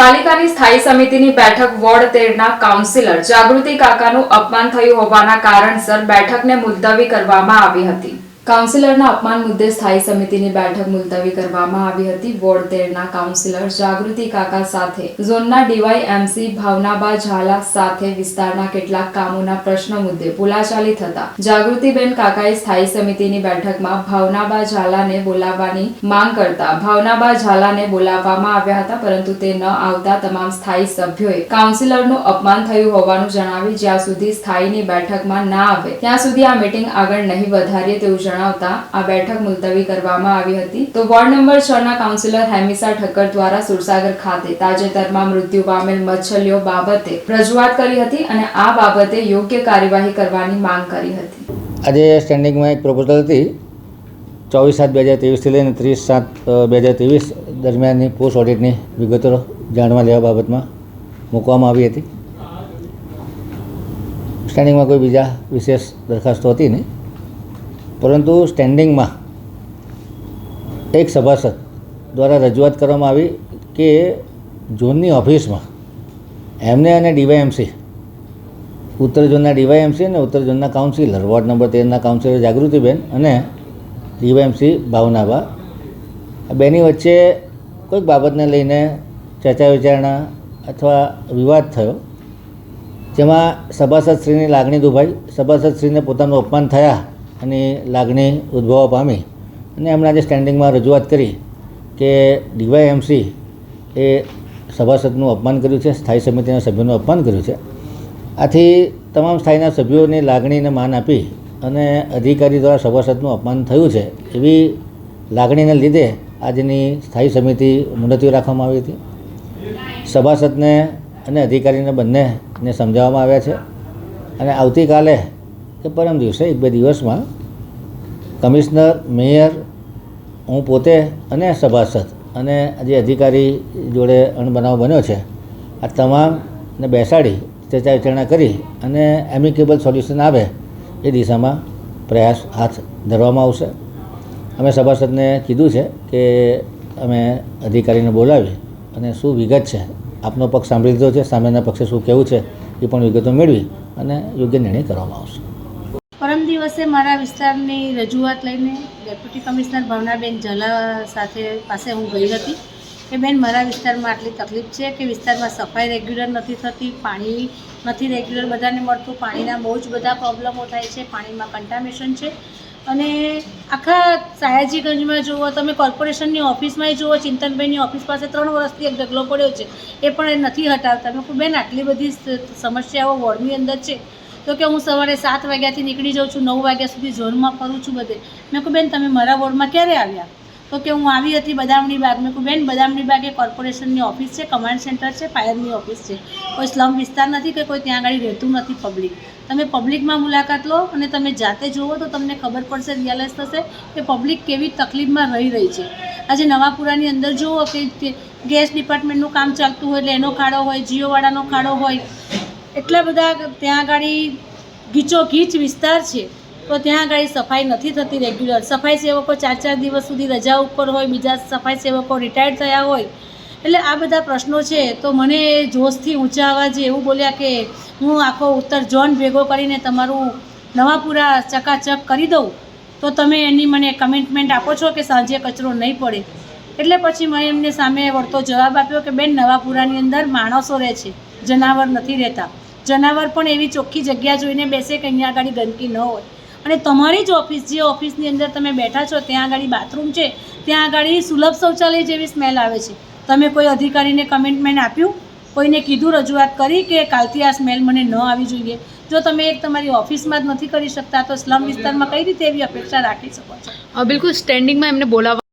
પાલિકાની સ્થાયી સમિતિની બેઠક વોર્ડ તેરના કાઉન્સિલર જાગૃતિ કાકાનું અપમાન થયું હોવાના કારણસર બેઠકને મુલતવી કરવામાં આવી હતી. કાઉન્સિલરના અપમાન મુદ્દે સ્થાયી સમિતિની બેઠક મુલતવી કરવામાં આવી હતી. વોર્ડ તેરના કાઉન્સિલર જાગૃતિ કાકા સાથે, ઝોનના ડીવાય એમસી ભાવનાબા ઝાલા સાથે વિસ્તારના કેટલાક કામોના પ્રશ્ન મુદ્દે બોલાચાલી થતા, જાગૃતિબેન કાકાએ સ્થાયી સમિતિની બેઠકમાં ભાવનાબા ઝાલાને બોલાવવાની માંગ કરતા ભાવનાબા ઝાલાને બોલાવવામાં આવ્યા હતા, પરંતુ તે ન આવતા તમામ સ્થાયી સભ્યોએ કાઉન્સિલરનું અપમાન થયું હોવાનું જણાવી જ્યાં સુધી સ્થાયીની બેઠકમાં ના આવે, ત્યાં સુધી આ મિટિંગ આગળ નહીં વધારીએ તેવું જણાવતા આ બેઠક મુલતવી કરવામાં આવી હતી. તો વોર્ડ નંબર છ ના કાઉન્સિલર હેમિસા ઠક્કર દ્વારા સુરસાગર ખાતે તાજેતરમાં મૃત્યુ પામેલ મચ્છલીઓ બાબતે રજૂઆત કરી હતી અને આ બાબતે યોગ્ય કાર્યવાહી કરવાની માંગ કરી હતી. આજે સ્ટેન્ડિંગમાં એક પ્રપોઝલ હતી. ચોવીસ સાત બે હજાર ત્રેવીસથી લઈને ત્રીસ સાત બે હજાર ત્રેવીસ દરમિયાનની પોસ્ટ ઓડિટની વિગતો જાણવા લેવા બાબતમાં મૂકવામાં આવી હતી. સ્ટેન્ડિંગમાં કોઈ બીજા વિશેષ દરખાસ્તો હતી નહીં. પરંતુ સ્ટેન્ડિંગમાં એક સભાસદ દ્વારા રજૂઆત કરવામાં આવી કે ઝોનની ઓફિસમાં એમને અને ડીવાયએમસી, ઉત્તર ઝોનના ડીવાયએમસી અને ઉત્તર ઝોનના કાઉન્સિલર, વોર્ડ નંબર તેરના કાઉન્સિલર જાગૃતિબેન અને ડીવાયએમસી ભાવનાબા. બેની વચ્ચે કોઈક બાબતને લઈને ચર્ચા વિચારણા અથવા વિવાદ થયો, જેમાં સભાસદશ્રીની લાગણી દુભાઈ. સભાસદશ્રીને પોતાનું અપમાન થયા અને લાગણી ઉદ્ભવવા પામી. અને એમણે આજે સ્ટેન્ડિંગમાં રજૂઆત કરી કે ડીવાયએમસી એ સભાસદનું અપમાન કર્યું છે, સ્થાયી સમિતિના સભ્યોનું અપમાન કર્યું છે. આથી તમામ સ્થાયીના સભ્યોની લાગણીને માન આપી અને અધિકારી દ્વારા સભાસદનું અપમાન થયું છે, એવી લાગણીને લીધે આજની સ્થાયી સમિતિ મુલતવી રાખવામાં આવી હતી. સભાસદને અને અધિકારીને બંનેને સમજાવવામાં આવ્યા છે. અને આવતીકાલે કે પરમ દિવસે એક બે દિવસમાં કમિશનર, મેયર, હું પોતે અને સભાસદ અને જે અધિકારી જોડે અણબનાવ બન્યો છે, આ તમામને બેસાડી, ચર્ચા વિચારણા કરી અને એમિકેબલ સોલ્યુશન આવે એ દિશામાં પ્રયાસ હાથ ધરવામાં આવશે. અમે સભાસદને કીધું છે કે અમે અધિકારીને બોલાવી અને શું વિગત છે, આપનો પક્ષ સાંભળી લીધો છે, સામેના પક્ષે શું કહેવું છે એ પણ વિગતો મેળવી અને યોગ્ય નિર્ણય કરવામાં આવશે. પરમ દિવસે મારા વિસ્તારની રજૂઆત લઈને ડેપ્યુટી કમિશનર ભાવનાબેન ઝાલા સાથે પાસે હું ગઈ હતી કે બેન, મારા વિસ્તારમાં આટલી તકલીફ છે કે વિસ્તારમાં સફાઈ રેગ્યુલર નથી થતી, પાણી નથી રેગ્યુલર, બધાને મળતું, પાણીના બહુ જ બધા પ્રોબ્લેમો થાય છે, પાણીમાં કન્ટામિનેશન છે. અને આખા સયાજીગંજમાં જુઓ, તમે કોર્પોરેશનની ઓફિસમાંય જુઓ, ચિંતનભાઈની ઓફિસ પાસે ત્રણ વર્ષથી એક ઢગલો પડ્યો છે, એ પણ એ નથી હટાવતા. મેં બેન, આટલી બધી સમસ્યાઓ વોર્ડની અંદર છે. તો કે હું સવારે સાત વાગ્યાથી નીકળી જાઉં છું, નવ વાગ્યા સુધી ઝોનમાં ફરું છું બધે. મેં કહું, બેન, તમે મારા વોર્ડમાં ક્યારે આવ્યા? તો કે, હું આવી હતી બદામડી બાગ. મેં કહું, બેન બદામડી બાગ એ કોર્પોરેશનની ઓફિસ છે, કમાન્ડ સેન્ટર છે, ફાયરની ઓફિસ છે. કોઈ સ્લમ વિસ્તાર નથી કે કોઈ ત્યાં આગળ રહેતું નથી પબ્લિક. તમે પબ્લિકમાં મુલાકાત લો અને તમે જાતે જુઓ તો તમને ખબર પડશે, રિયલાઇઝ થશે કે પબ્લિક કેવી તકલીફમાં રહી રહી છે. આજે નવાપુરાની અંદર જુઓ કે ગેસ ડિપાર્ટમેન્ટનું કામ ચાલતું હોય એટલે એનો ખાડો હોય, જીઓવાળાનો ખાડો હોય એટલા બધા ત્યાં આગળ ગીચો ગીચ વિસ્તાર છે, તો ત્યાં આગળ સફાઈ નથી થતી રેગ્યુલર સફાઈ સેવકો ચાર ચાર દિવસ સુધી રજા ઉપર હોય, બીજા સફાઈ સેવકો રિટાયર્ડ થયા હોય. એટલે આ બધા પ્રશ્નો છે, તો મને જોશથી ઊંચા અવાજે એવું બોલ્યા કે હું આખો ઉત્તર ઝોન ભેગો કરીને તમારું નવાપુરા ચકાચક કરી દઉં. તો તમે એની મને કમિટમેન્ટ આપો છો કે સાંજે કચરો નહીં પડે? એટલે પછી મેં એમને સામે વળતો જવાબ આપ્યો કે બેન, નવાપુરાની અંદર માણસો રહે છે. જનાવર નથી રહેતા. જનાવર પણ એવી ચોખ્ખી જગ્યા જોઈને બેસે કે અહીંયા આગળ ગંદકી ન હોય. અને તમારી જ ઓફિસ, જે ઓફિસની અંદર તમે બેઠા છો, ત્યાં આગળ બાથરૂમ છે, ત્યાં આગળ સુલભ શૌચાલય જેવી સ્મેલ આવે છે. તમે કોઈ અધિકારીને કમિટમેન્ટ આપ્યું? કોઈને કીધું, રજૂઆત કરી કે કાલથી આ સ્મેલ મને ન આવી જોઈએ? જો તમે એક તમારી ઓફિસમાં જ નથી કરી શકતા, તો સ્લમ વિસ્તારમાં કઈ રીતે એવી અપેક્ષા રાખી શકો છો? બિલકુલ સ્ટેન્ડિંગમાં એમને બોલાવવા